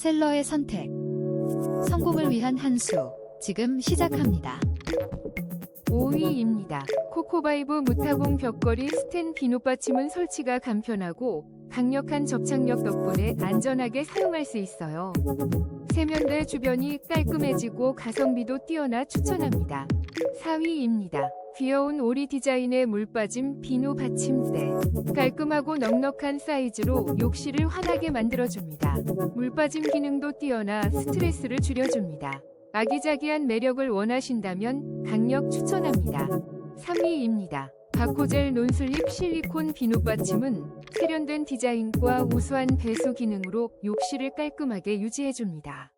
셀러의 선택. 성공을 위한 한 수. 지금 시작합니다. 5위입니다. 코코바이브 무타공 벽걸이 스텐 비누 받침은 설치가 간편하고 강력한 접착력 덕분에 안전하게 사용할 수 있어요. 세면대 주변이 깔끔해지고 가성비도 뛰어나 추천합니다. 4위입니다. 귀여운 오리 디자인의 물빠짐 비누 받침대. 깔끔하고 넉넉한 사이즈로 욕실을 환하게 만들어줍니다. 물빠짐 기능도 뛰어나 스트레스를 줄여줍니다. 아기자기한 매력을 원하신다면 강력 추천합니다. 3위입니다. 바코젤 논슬립 실리콘 비누 받침은 세련된 디자인과 우수한 배수 기능으로 욕실을 깔끔하게 유지해줍니다.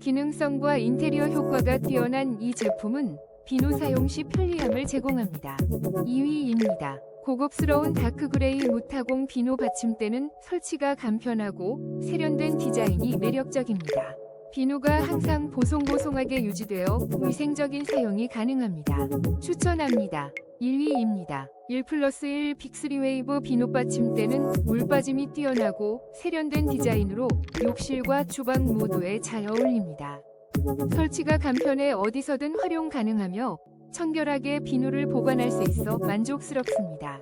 기능성과 인테리어 효과가 뛰어난 이 제품은 비누 사용 시 편리함을 제공합니다. 2위입니다. 고급스러운 다크그레이 무타공 비누 받침대는 설치가 간편하고 세련된 디자인이 매력적입니다. 비누가 항상 보송보송하게 유지되어 위생적인 사용이 가능합니다. 추천합니다. 1위입니다. 1 플러스 1 빅3 웨이브 비누 받침대는 물 빠짐이 뛰어나고 세련된 디자인으로 욕실과 주방 모두에 잘 어울립니다. 설치가 간편해 어디서든 활용 가능하며 청결하게 비누를 보관할 수 있어 만족스럽습니다.